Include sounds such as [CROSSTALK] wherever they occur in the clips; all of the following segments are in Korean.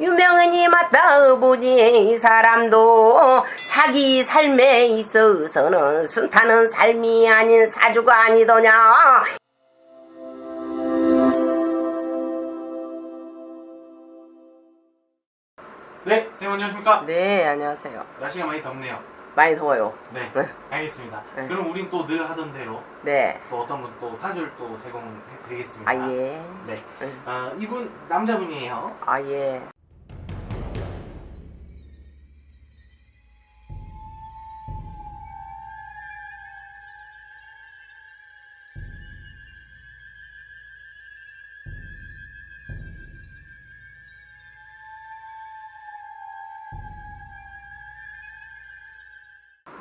유명인이 맞다 보니 이 사람도 자기 삶에 있어서는 순탄한 삶이 아닌 사주가 아니더냐 네, 선생님 안녕하십니까? 네 안녕하세요 날씨가 많이 덥네요. 많이 더워요 네, 네. 알겠습니다. 네. 그럼 우린 또 늘 하던 대로 네 또 어떤 분 또 사주를 또 제공해 드리겠습니다. 아예 네, 응. 아, 이분 남자분이에요. 아예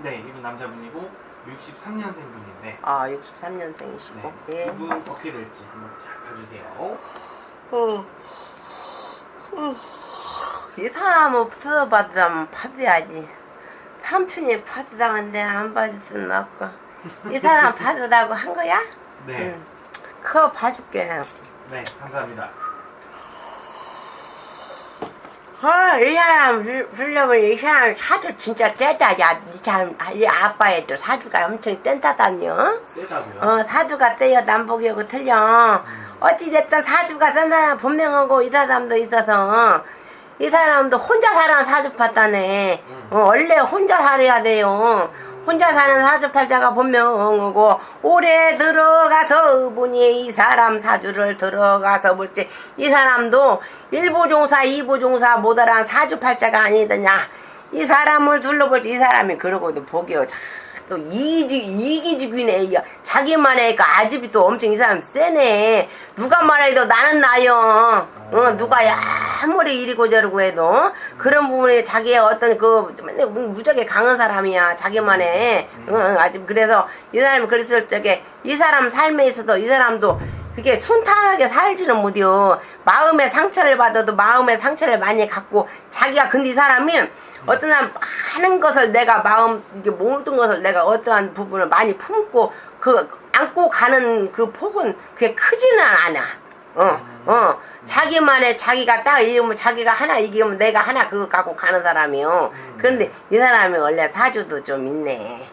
네, 이분 남자분이고 63년생 분인데 아 63년생이시고 네, 예. 이분 어떻게 될지 한번 잘 봐주세요. 어. 어. 이 사람은 부숴받으면 받아야지. 삼촌이 받으다는데 안 받을 수는 없고. 이 사람 [LAUGHS] 받으라고 한 거야? 네, 응. 그거 봐줄게. 네, 감사합니다. 어, 이 사람 줄- 주려면 이 사람 사주 진짜 떼다. 야, 이 사람, 이 아빠애도 사주가 엄청 뗀다다며. 세다고요? 어, 사주가 떼요. 남북이하고 틀려. 음, 어찌됐든 사주가 센 사람 분명하고 이 사람도 있어서 이 사람도 혼자 사는 사주파다네 음. 어, 원래 혼자 살아야 돼요 혼자 사는 사주팔자가 분명하고 올해 들어가서 보니 이 사람 사주를 들어가서 볼때이 사람도 일보종사 이보종사 못알아는 사주팔자가 아니더냐 이 사람을 둘러볼 때이 사람이 그러고도 보기요 또 이기. 이게. 자기만의 그 아집이 또 엄청 이 사람 세네. 누가 말해도 나는 나요. 어, 누가 아무리 이리고 저리고 해도 그런 부분에 자기의 어떤 그 맨날 무지하게 강한 사람이야. 자기만의. 어, 아집. 그래서 이 사람이 그랬을 적에 이 사람 삶에 있어서 이 사람도 그게 순탄하게 살지는 못해요. 마음의 상처를 받아도 마음의 상처를 많이 갖고 자기가 근데 이 사람이 어떤 사람 많은 것을 내가 마음 이게 모든 것을 내가 어떠한 부분을 많이 품고 그 안고 가는 그 폭은 그게 크지는 않아. 어, 어. 자기만의 자기가 딱 이기면 자기가 하나 이기면 내가 하나 그거 갖고 가는 사람이요. 그런데 이 사람이 원래 사주도 좀 있네.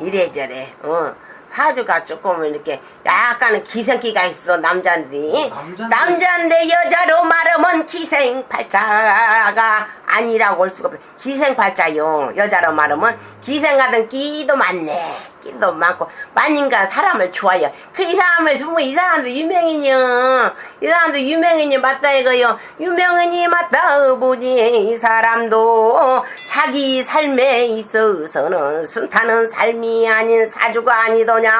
이래저래. 어. 사주가 조금 이렇게 약간은 기생기가 있어 남자들이 남자인데? 남자인데 여자로 말하면 기생팔자가 아니라고 할 수가 없어 기생팔자요. 여자로 말하면 기생하던 끼도 많네. 끼도 많고. 많으니까 사람을 좋아해요. 그 이 사람을 보면 이 사람도 유명인이요 이 사람도 유명인이 맞다 이거요. 유명인이 맞다 보니? 이 사람도 자기 삶에 있어서는 순탄한 삶이 아닌 사주가 아니더냐?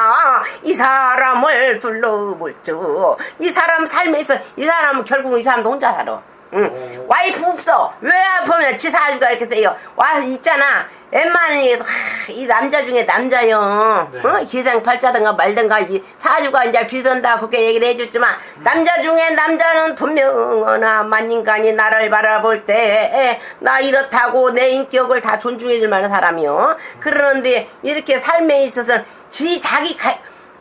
이 사람을 둘러볼 적이 사람 삶에 있어 이 사람은 결국 이 사람도 혼자 살아 응. 오. 와이프 없어 왜 보면 지 사주가 이렇게 세요 와 있잖아 웬만히 하, 이 남자 중에 남자요 네. 어? 기생팔자든가 말든가 이 사주가 이제 비선다 그렇게 얘기를 해줬지만 남자 중에 남자는 분명하나 만인간이 나를 바라볼 때 나 이렇다고 내 인격을 다 존중해줄 만한 사람이요 그러는데 이렇게 삶에 있어서 지 자기 가,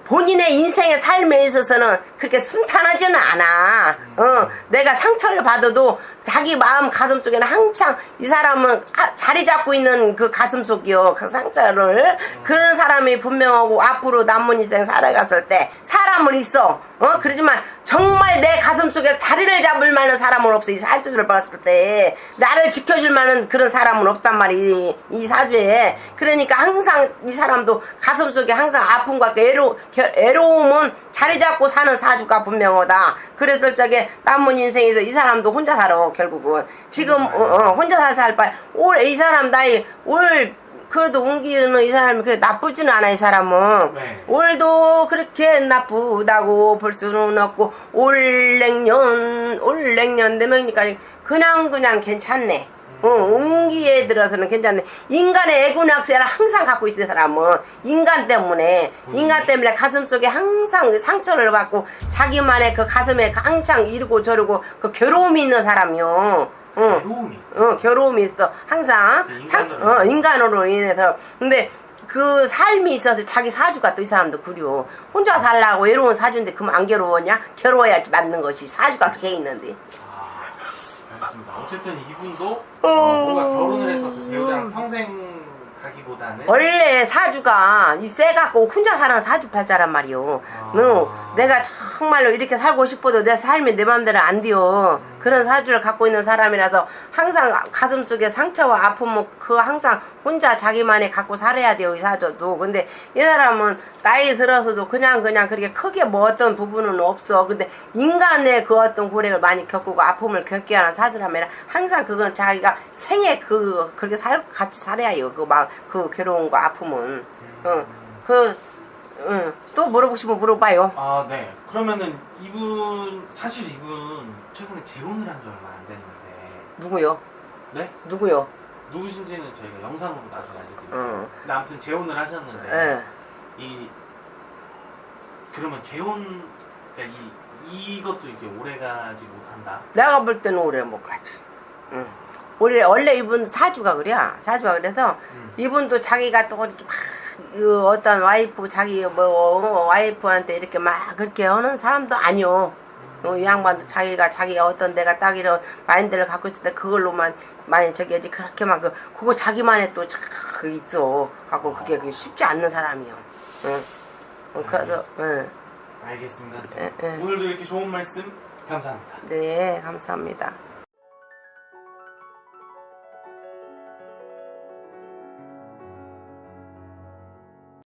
본인의 인생의 삶에 있어서는 그렇게 순탄하지는 않아. 어, 내가 상처를 받아도 자기 마음 가슴 속에는 항상 이 사람은 아, 자리 잡고 있는 그 가슴 속이요. 그 상처를. 그런 사람이 분명하고 앞으로 남은 인생 살아갔을 때 사람은 있어. 어, 그러지만 정말 내 가슴 속에 자리를 잡을 만한 사람은 없어. 이 사주를 봤을 때. 나를 지켜줄 만한 그런 사람은 없단 말이, 이 사주에. 그러니까 항상 이 사람도 가슴 속에 항상 아픔과 애로, 겨- 애로움은 자리 잡고 사는 사주가 분명하다. 그랬을 적에 남은 인생에서 이 사람도 혼자 살아, 결국은. 지금, 어, 어, 혼자 살살 바에, 올, 이 사람 나이, 올, 그래도 옮기는 이 사람이 그래 나쁘지는 않아 이 사람은 네. 올도 그렇게 나쁘다고 볼 수는 없고 올냉년 올냉년 되면니까 그냥 그냥 괜찮네. 어, 운기에 들어서는 괜찮네. 인간의 애군학세를 항상 갖고 있는 사람은 인간 때문에 인간 때문에 가슴 속에 항상 상처를 받고 자기만의 그 가슴에 항상 이러고 저러고 그 괴로움이 있는 사람이요. 어. 괴로움이. 어, 괴로움이 있어. 항상. 그 상- 인간으로. 어, 인간으로 인해서. 근데 그 삶이 있어서 자기 사주가 또 이 사람도 그려. 혼자 살라고 외로운 사주인데 그럼 안 괴로웠냐? 괴로워야지 맞는 것이 사주가 그렇게 있는데. 아, 알겠습니다. 어쨌든 이분도 어, 뭔가 결혼을 해서 그 배우자랑 평생 가기보다는 원래 사주가 이 쎄갖고 혼자 사는 사주팔자란 말이오. 아. 너 내가 정말로 이렇게 살고 싶어도 내 삶이 내 맘대로 안 돼요. 그런 사주를 갖고 있는 사람이라서 항상 가슴 속에 상처와 아픔은 그 항상 혼자 자기만의 갖고 살아야 돼요 이 사주도. 근데 이 사람은 나이 들어서도 그냥 그냥 그렇게 크게 뭐 어떤 부분은 없어. 근데 인간의 그 어떤 고歴을 많이 겪고 아픔을 겪게 하는 사주라면 항상 그건 자기가 생애 그 그렇게 살 같이 살아야 해요. 그막그 괴로운 거 아픔은. 어. 그, 응. 또 물어보시면 물어봐요. 아, 네. 그러면은 이분 사실 이분 최근에 재혼을 한 지 얼마 안 됐는데 누구요? 네? 누구요? 누구신지는 저희가 영상으로 나중에 알려드릴게요. 응. 근데 아무튼 재혼을 하셨는데 예. 이 그러면 재혼 그러니까 이 이것도 이렇게 오래가지 못한다. 내가 볼 때는 오래 못 가지. 응. 원래, 원래 이분 사주가 그래. 사주가 그래서 음. 이분도 자기가 또 이렇게 막, 그 어떤 와이프, 자기 뭐, 어, 와이프한테 이렇게 막 그렇게 하는 사람도 아니요. 어, 이 양반도 자기가 자기가 어떤 내가 딱 이런 마인드를 갖고 있을 때 그걸로만 많이 저기 하지 그렇게 막 그, 그거 자기만의 또참 있어 갖고 그게 그게 쉽지 않는 사람이요. 응. 어, 그래서 응. 알겠습니다. 예, 예. 오늘도 이렇게 좋은 말씀 감사합니다. 네 감사합니다.